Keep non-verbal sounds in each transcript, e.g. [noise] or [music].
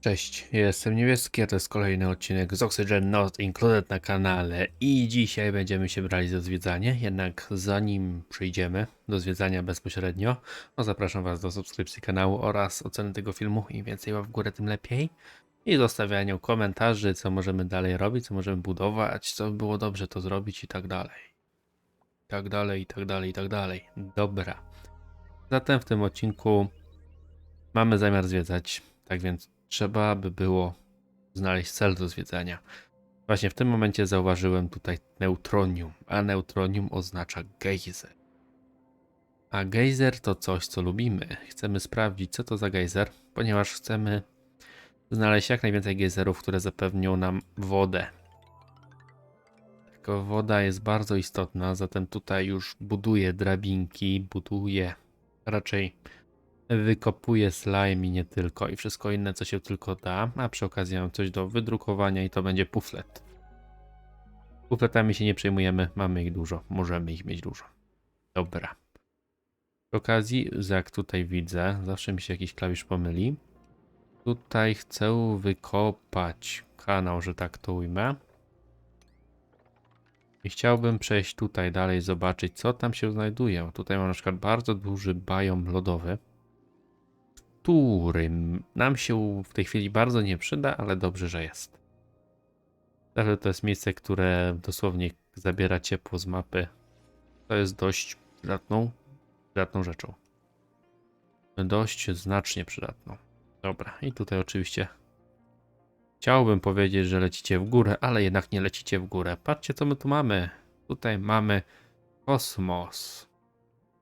Cześć, jestem Niebieski, a to jest kolejny odcinek z Oxygen Not Included na kanale i dzisiaj będziemy się brali za zwiedzanie, jednak zanim przejdziemy do zwiedzania bezpośrednio, no zapraszam Was do subskrypcji kanału oraz oceny tego filmu, im więcej łap w górę tym lepiej i zostawiania komentarzy, co możemy dalej robić, co możemy budować, co by było dobrze to zrobić i tak dalej. I tak dalej, i tak dalej, i tak dalej. Dobra. Zatem w tym odcinku mamy zamiar zwiedzać, tak więc trzeba by było znaleźć cel do zwiedzania. Właśnie w tym momencie zauważyłem tutaj neutronium, a neutronium oznacza gejzer. A gejzer to coś, co lubimy. Chcemy sprawdzić, co to za gejzer, ponieważ chcemy znaleźć jak najwięcej gejzerów, które zapewnią nam wodę. Tylko woda jest bardzo istotna, zatem tutaj już buduję drabinki, buduję raczej wykopuję slime i nie tylko i wszystko inne co się tylko da, a przy okazji mam coś do wydrukowania i to będzie puflet. Pufletami się nie przejmujemy, mamy ich dużo, możemy ich mieć dużo. Dobra. Przy okazji, jak tutaj widzę, zawsze mi się jakiś klawisz pomyli. Tutaj chcę wykopać kanał, że tak to ujmę. I chciałbym przejść tutaj dalej, zobaczyć co tam się znajduje. Tutaj mam na przykład bardzo duży biom lodowy którym nam się w tej chwili bardzo nie przyda, ale dobrze, że jest. Ale to jest miejsce, które dosłownie zabiera ciepło z mapy. To jest dość przydatną, przydatną rzeczą. Dość znacznie przydatną. Dobra, i tutaj oczywiście chciałbym powiedzieć, że lecicie w górę, ale jednak nie lecicie w górę. Patrzcie, co my tu mamy. Tutaj mamy kosmos.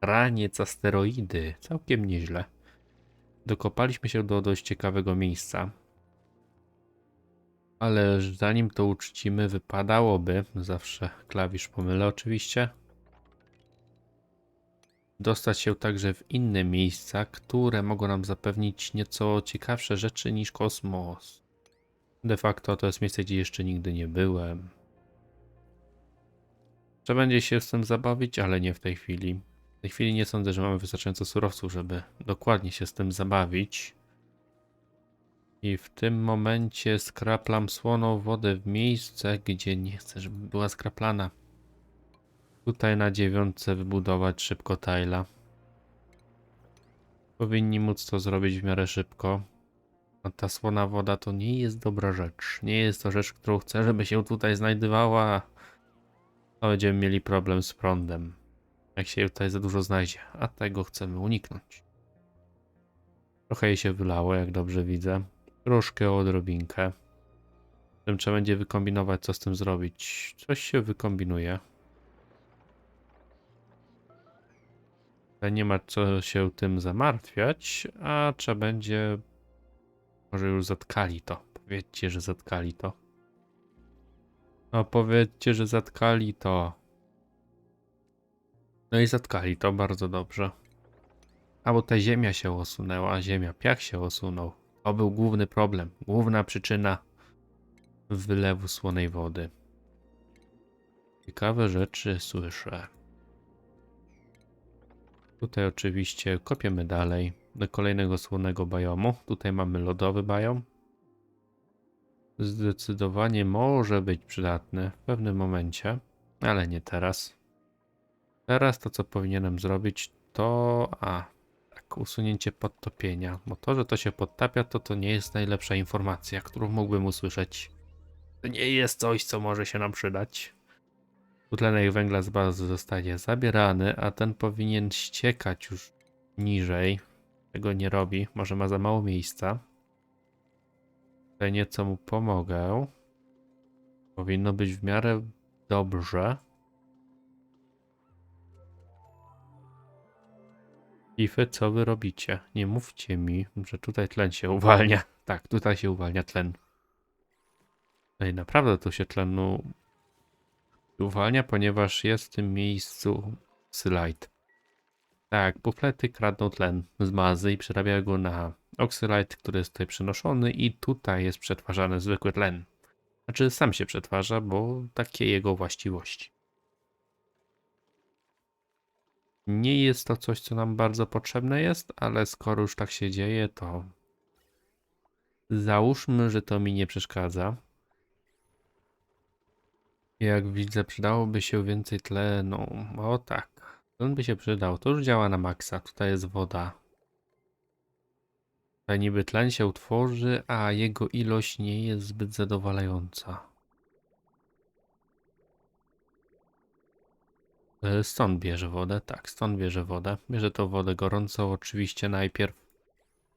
Raniec asteroidy. Całkiem nieźle dokopaliśmy się do dość ciekawego miejsca. Ale zanim to uczcimy, wypadałoby, zawsze klawisz pomylę oczywiście, dostać się także w inne miejsca, które mogą nam zapewnić nieco ciekawsze rzeczy niż kosmos. De facto to jest miejsce, gdzie jeszcze nigdy nie byłem. Trzeba będzie się z tym zabawić, ale nie w tej chwili tej chwili nie sądzę, że mamy wystarczająco surowców, żeby dokładnie się z tym zabawić. I w tym momencie skraplam słoną wodę w miejsce, gdzie nie chcę, żeby była skraplana. Tutaj na dziewiątce wybudować szybko tajla. Powinni móc to zrobić w miarę szybko. A ta słona woda to nie jest dobra rzecz. Nie jest to rzecz, którą chcę, żeby się tutaj znajdowała. To będziemy mieli problem z prądem jak się tutaj za dużo znajdzie, a tego chcemy uniknąć. Trochę jej się wylało, jak dobrze widzę. Troszkę odrobinkę. Tym trzeba będzie wykombinować, co z tym zrobić. Coś się wykombinuje. Ale nie ma co się tym zamartwiać, a trzeba będzie... Może już zatkali to. Powiedzcie, że zatkali to. No powiedzcie, że zatkali to. No i zatkali to bardzo dobrze. A bo ta ziemia się osunęła, ziemia, piach się osunął. To był główny problem, główna przyczyna wylewu słonej wody. Ciekawe rzeczy słyszę. Tutaj oczywiście kopiemy dalej do kolejnego słonego biomu. Tutaj mamy lodowy biom. Zdecydowanie może być przydatny w pewnym momencie, ale nie teraz. Teraz to, co powinienem zrobić, to... A, tak, usunięcie podtopienia. Bo to, że to się podtapia, to to nie jest najlepsza informacja, którą mógłbym usłyszeć. To nie jest coś, co może się nam przydać. Dwutlenek węgla z bazy zostanie zabierany, a ten powinien ściekać już niżej. Tego nie robi, może ma za mało miejsca. Tutaj nieco mu pomogę. Powinno być w miarę dobrze. Ify, co wy robicie? Nie mówcie mi, że tutaj tlen się uwalnia. [laughs] Tak, tutaj się uwalnia tlen. Ej, naprawdę tu się tlenu uwalnia, ponieważ jest w tym miejscu Oxylite. Tak, puflety kradną tlen z bazy i przerabiają go na Oxylite, który jest tutaj przenoszony i tutaj jest przetwarzany zwykły tlen. Znaczy sam się przetwarza, bo takie jego właściwości. Nie jest to coś, co nam bardzo potrzebne jest, ale skoro już tak się dzieje, to Załóżmy, że to mi nie przeszkadza. Jak widzę, przydałoby się więcej tlenu. O tak. Tlen by się przydał. To już działa na maksa. Tutaj jest woda. Tutaj niby tlen się utworzy, a jego ilość nie jest zbyt zadowalająca. Stąd bierze wodę, tak, stąd bierze wodę. Bierze to wodę gorącą oczywiście najpierw.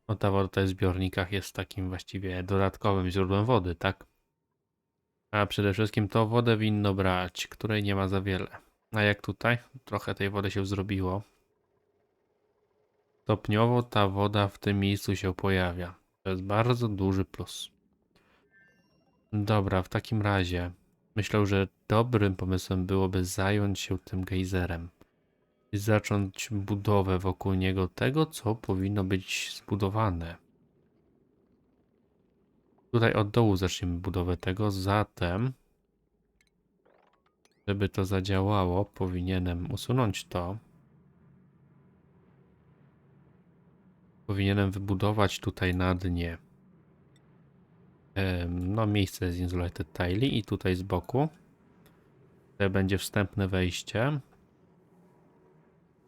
No ta woda tutaj w zbiornikach jest takim właściwie dodatkowym źródłem wody, tak? A przede wszystkim to wodę winno brać, której nie ma za wiele. A jak tutaj? Trochę tej wody się zrobiło. Stopniowo ta woda w tym miejscu się pojawia. To jest bardzo duży plus. Dobra, w takim razie myślę, że dobrym pomysłem byłoby zająć się tym gejzerem i zacząć budowę wokół niego tego, co powinno być zbudowane. Tutaj od dołu zaczniemy budowę tego, zatem żeby to zadziałało, powinienem usunąć to. Powinienem wybudować tutaj na dnie no, miejsce z Insulated Tile i tutaj z boku. Tutaj będzie wstępne wejście.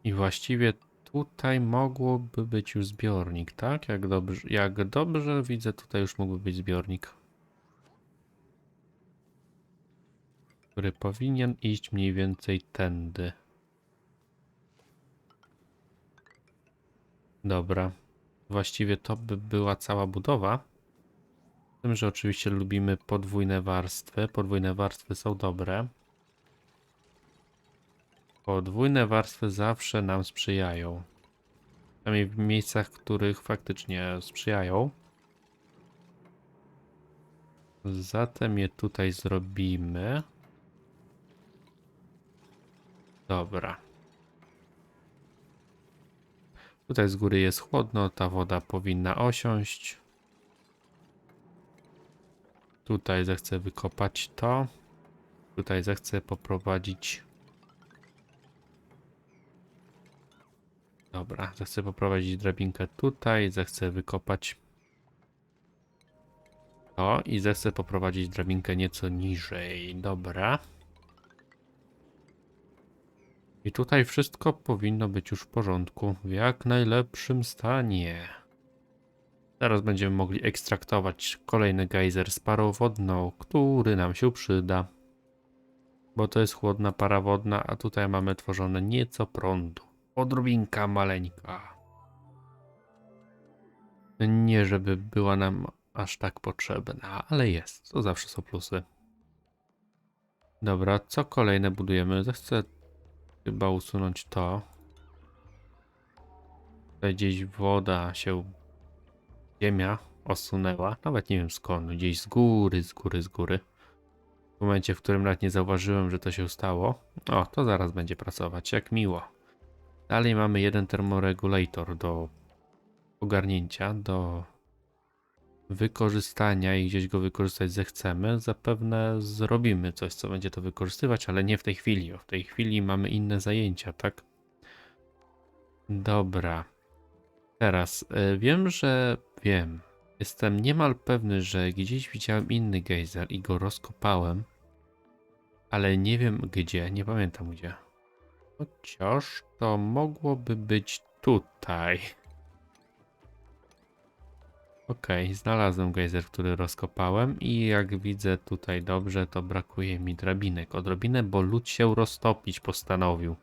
I właściwie tutaj mogłoby być już zbiornik, tak? Jak dobrze, jak dobrze widzę, tutaj już mógłby być zbiornik. Który powinien iść mniej więcej tędy. Dobra. Właściwie to by była cała budowa. Z tym, że oczywiście lubimy podwójne warstwy. Podwójne warstwy są dobre. Podwójne warstwy zawsze nam sprzyjają. Przynajmniej w miejscach, których faktycznie sprzyjają. Zatem je tutaj zrobimy. Dobra. Tutaj z góry jest chłodno, ta woda powinna osiąść. Tutaj zechcę wykopać to. Tutaj zechcę poprowadzić. Dobra, zechcę poprowadzić drabinkę tutaj, zechcę wykopać to i zechcę poprowadzić drabinkę nieco niżej. Dobra. I tutaj wszystko powinno być już w porządku, w jak najlepszym stanie. Teraz będziemy mogli ekstraktować kolejny gejzer z parą wodną, który nam się przyda. Bo to jest chłodna para wodna, a tutaj mamy tworzone nieco prądu. Odrobinka maleńka. Nie, żeby była nam aż tak potrzebna, ale jest. To zawsze są plusy. Dobra, co kolejne budujemy? Zechcę chyba usunąć to. Tutaj gdzieś woda się ziemia osunęła, nawet nie wiem skąd, gdzieś z góry, z góry, z góry. W momencie, w którym nawet nie zauważyłem, że to się stało. O, to zaraz będzie pracować, jak miło. Dalej mamy jeden termoregulator do ogarnięcia, do wykorzystania i gdzieś go wykorzystać zechcemy. Zapewne zrobimy coś, co będzie to wykorzystywać, ale nie w tej chwili. W tej chwili mamy inne zajęcia, tak? Dobra. Teraz y, wiem, że wiem. Jestem niemal pewny, że gdzieś widziałem inny gejzer i go rozkopałem. Ale nie wiem gdzie, nie pamiętam gdzie. Chociaż to mogłoby być tutaj. Okej, znalazłem gejzer, który rozkopałem i jak widzę tutaj dobrze, to brakuje mi drabinek odrobinę, bo lód się roztopić postanowił.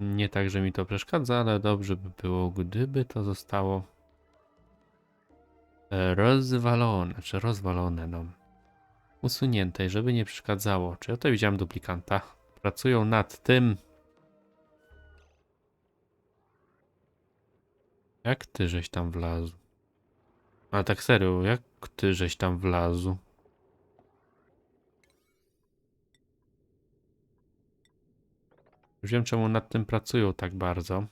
Nie tak, że mi to przeszkadza, ale dobrze by było, gdyby to zostało e, rozwalone, czy rozwalone, no. Usunięte, żeby nie przeszkadzało. Czy ja tutaj widziałem duplikanta? Pracują nad tym. Jak ty żeś tam wlazł? A tak serio, jak ty żeś tam wlazł? Już wiem, czemu nad tym pracują tak bardzo.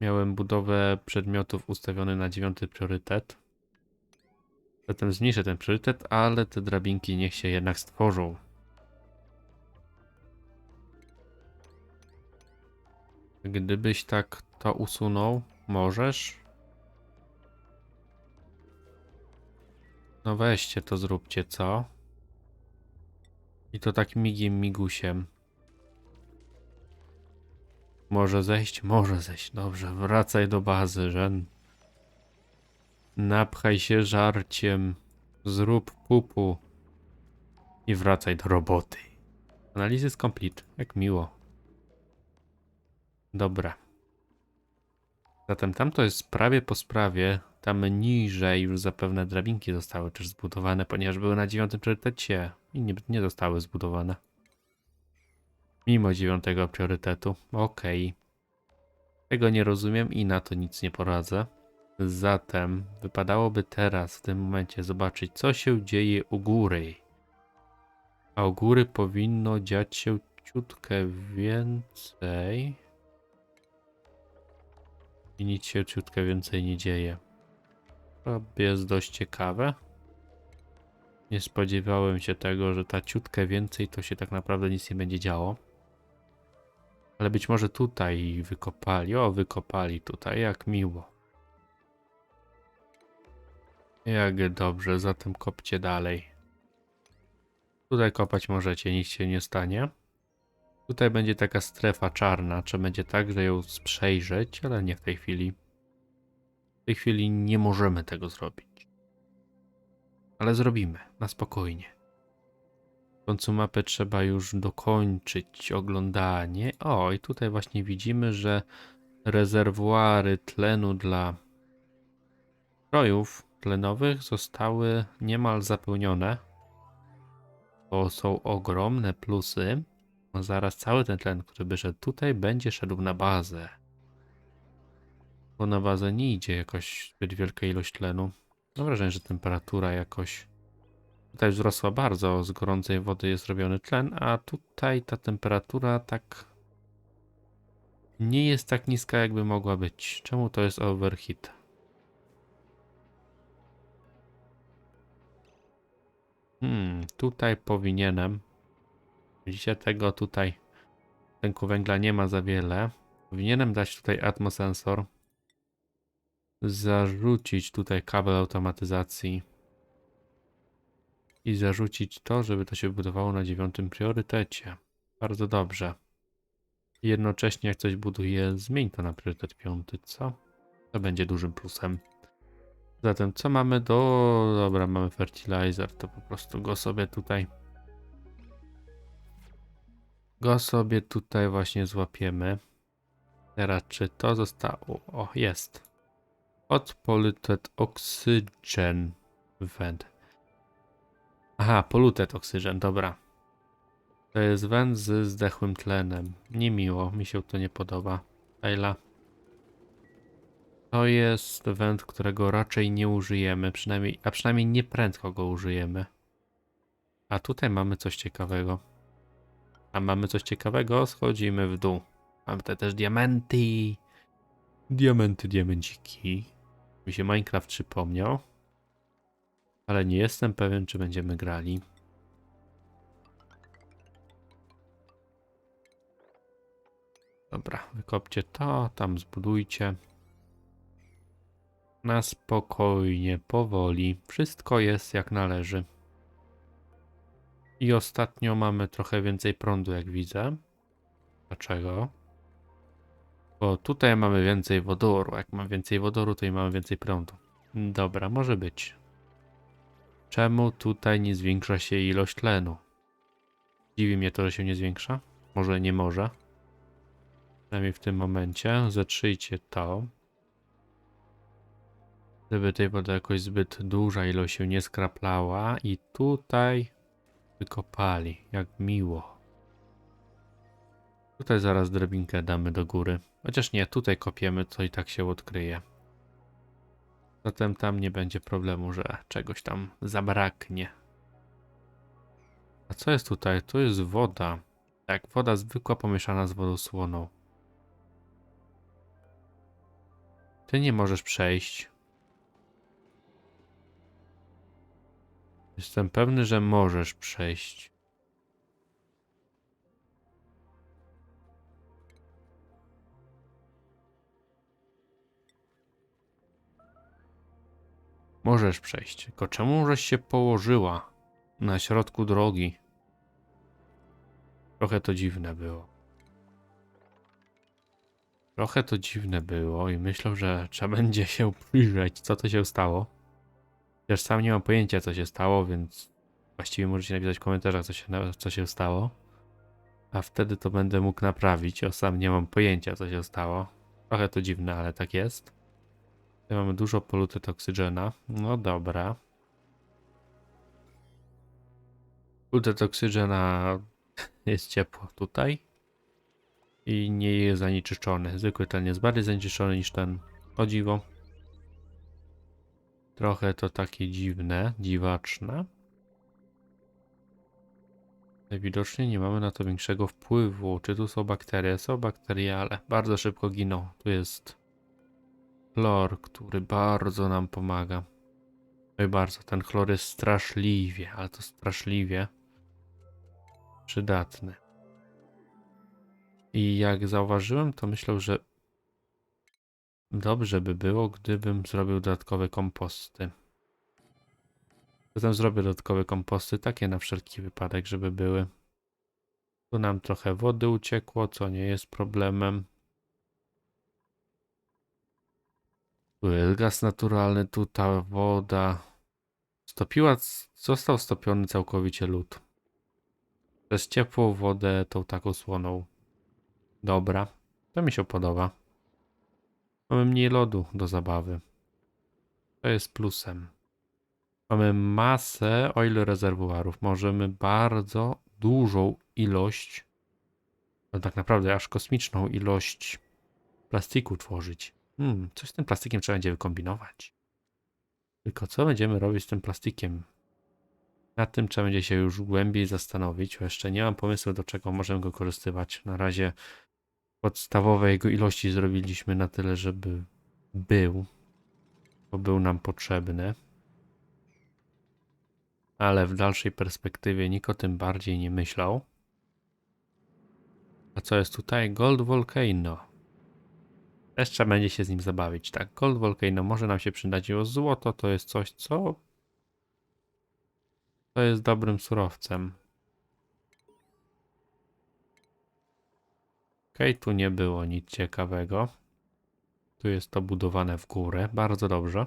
Miałem budowę przedmiotów ustawiony na dziewiąty priorytet. Zatem zmniejszę ten priorytet, ale te drabinki niech się jednak stworzą. Gdybyś tak to usunął, możesz? No weźcie to zróbcie, co? I to tak migiem migusiem. Może zejść? Może zejść. Dobrze, wracaj do bazy, Ren. Napchaj się żarciem. Zrób pupu. I wracaj do roboty. Analizy complete. Jak miło. Dobra. Zatem tamto jest prawie po sprawie. Tam niżej już zapewne drabinki zostały też zbudowane, ponieważ były na dziewiątym priorytecie i nie, nie zostały zbudowane. Mimo dziewiątego priorytetu. Okej. Tego nie rozumiem i na to nic nie poradzę. Zatem wypadałoby teraz w tym momencie zobaczyć, co się dzieje u góry. A u góry powinno dziać się ciutkę więcej. I nic się ciutkę więcej nie dzieje. To jest dość ciekawe. Nie spodziewałem się tego, że ta ciutkę więcej to się tak naprawdę nic nie będzie działo. Ale być może tutaj wykopali. O, wykopali tutaj, jak miło. Jak dobrze, zatem kopcie dalej. Tutaj kopać możecie, nic się nie stanie. Tutaj będzie taka strefa czarna, czy będzie tak, że ją przejrzeć, ale nie w tej chwili. W tej chwili nie możemy tego zrobić. Ale zrobimy, na spokojnie. W końcu mapy trzeba już dokończyć oglądanie. O, i tutaj właśnie widzimy, że rezerwuary tlenu dla strojów tlenowych zostały niemal zapełnione. To są ogromne plusy. No zaraz cały ten tlen, który by szedł tutaj, będzie szedł na bazę. Bo na bazę nie idzie jakoś zbyt wielka ilość tlenu. Mam wrażenie, że temperatura jakoś tutaj wzrosła bardzo. Z gorącej wody jest robiony tlen, a tutaj ta temperatura tak nie jest tak niska, jakby mogła być. Czemu to jest overheat? Hmm, tutaj powinienem. Widzicie, tego tutaj tlenku węgla nie ma za wiele. Powinienem dać tutaj atmosensor. Zarzucić tutaj kabel automatyzacji. I zarzucić to, żeby to się budowało na dziewiątym priorytecie. Bardzo dobrze. Jednocześnie jak coś buduje, zmień to na priorytet piąty, co? To będzie dużym plusem. Zatem co mamy do... Dobra, mamy fertilizer, to po prostu go sobie tutaj... Go sobie tutaj właśnie złapiemy. Teraz czy to zostało? O, jest. Hot polluted oxygen vent. Aha, polluted oxygen, dobra. To jest węd z zdechłym tlenem. Niemiło, mi się to nie podoba. Ayla. To jest węd, którego raczej nie użyjemy, przynajmniej, a przynajmniej nie prędko go użyjemy. A tutaj mamy coś ciekawego. A mamy coś ciekawego, schodzimy w dół. Mamy te też diamenty. Diamenty, diamenciki. Mi się Minecraft przypomniał. Ale nie jestem pewien, czy będziemy grali. Dobra, wykopcie to, tam zbudujcie. Na spokojnie, powoli. Wszystko jest jak należy. I ostatnio mamy trochę więcej prądu, jak widzę. Dlaczego? Bo tutaj mamy więcej wodoru. Jak mamy więcej wodoru, to i mamy więcej prądu. Dobra, może być. Czemu tutaj nie zwiększa się ilość tlenu? Dziwi mnie to, że się nie zwiększa. Może nie może. Przynajmniej w tym momencie. Zatrzyjcie to. Żeby tej wody jakoś zbyt duża ilość się nie skraplała. I tutaj wykopali. Jak miło. Tutaj zaraz drabinkę damy do góry. Chociaż nie, tutaj kopiemy, to i tak się odkryje. Zatem tam nie będzie problemu, że czegoś tam zabraknie. A co jest tutaj? To jest woda. Tak, woda zwykła pomieszana z wodą słoną. Ty nie możesz przejść. Jestem pewny, że możesz przejść. Możesz przejść. Tylko czemu żeś się położyła na środku drogi? Trochę to dziwne było. Trochę to dziwne było i myślę, że trzeba [laughs] będzie się przyjrzeć, co to się stało. Chociaż sam nie mam pojęcia, co się stało, więc właściwie możecie napisać w komentarzach, co się, co się stało. A wtedy to będę mógł naprawić. Ja sam nie mam pojęcia, co się stało. Trochę to dziwne, ale tak jest. Mamy dużo polluted oxygena. No dobra. Polluted oxygena [laughs] jest ciepło tutaj. I nie jest zanieczyszczony. Zwykły ten jest bardziej zanieczyszczony niż ten. O dziwo. Trochę to takie dziwne, dziwaczne. Widocznie nie mamy na to większego wpływu. Czy tu są bakterie? Są bakterie, ale bardzo szybko giną. Tu jest chlor, który bardzo nam pomaga. Oj, bardzo. Ten chlor jest straszliwie, ale to straszliwie przydatny. I jak zauważyłem, to myślę, że dobrze by było, gdybym zrobił dodatkowe komposty. Zatem zrobię dodatkowe komposty, takie na wszelki wypadek, żeby były. Tu nam trochę wody uciekło, co nie jest problemem. Tu jest gaz naturalny, tu ta woda. Stopiła, został stopiony całkowicie lód. Przez ciepłą wodę tą taką słoną. Dobra, to mi się podoba. Mamy mniej lodu do zabawy. To jest plusem. Mamy masę oil rezerwuarów. Możemy bardzo dużą ilość, no tak naprawdę aż kosmiczną ilość plastiku tworzyć. Hmm, coś z tym plastikiem trzeba będzie wykombinować. Tylko co będziemy robić z tym plastikiem? Nad tym trzeba będzie się już głębiej zastanowić. Jeszcze nie mam pomysłu, do czego możemy go korzystywać. Na razie podstawowe jego ilości zrobiliśmy na tyle, żeby był, bo był nam potrzebny. Ale w dalszej perspektywie nikt o tym bardziej nie myślał. A co jest tutaj? Gold Volcano. Też trzeba będzie się z nim zabawić. Tak, Gold Volcano może nam się przydać, bo złoto to jest coś, co to jest dobrym surowcem. Okej, tu nie było nic ciekawego. Tu jest to budowane w górę. Bardzo dobrze.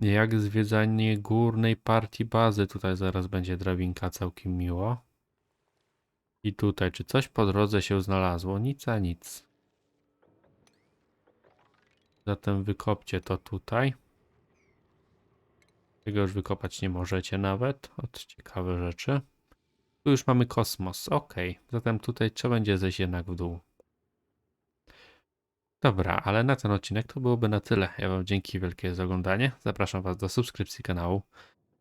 Jak zwiedzanie górnej partii bazy. Tutaj zaraz będzie drabinka całkiem miło. I tutaj, czy coś po drodze się znalazło? Nic a nic. Zatem wykopcie to tutaj. Tego już wykopać nie możecie nawet. Od ciekawe rzeczy. Tu już mamy kosmos. Ok. Zatem tutaj trzeba będzie zejść jednak w dół. Dobra, ale na ten odcinek to byłoby na tyle. Ja Wam dzięki wielkie za oglądanie. Zapraszam Was do subskrypcji kanału,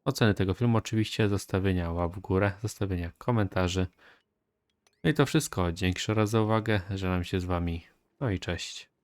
oceny tego filmu oczywiście, zostawienia łap w górę, zostawienia komentarzy. No i to wszystko. Dzięki raz za uwagę. Żegnam się z Wami. No i cześć.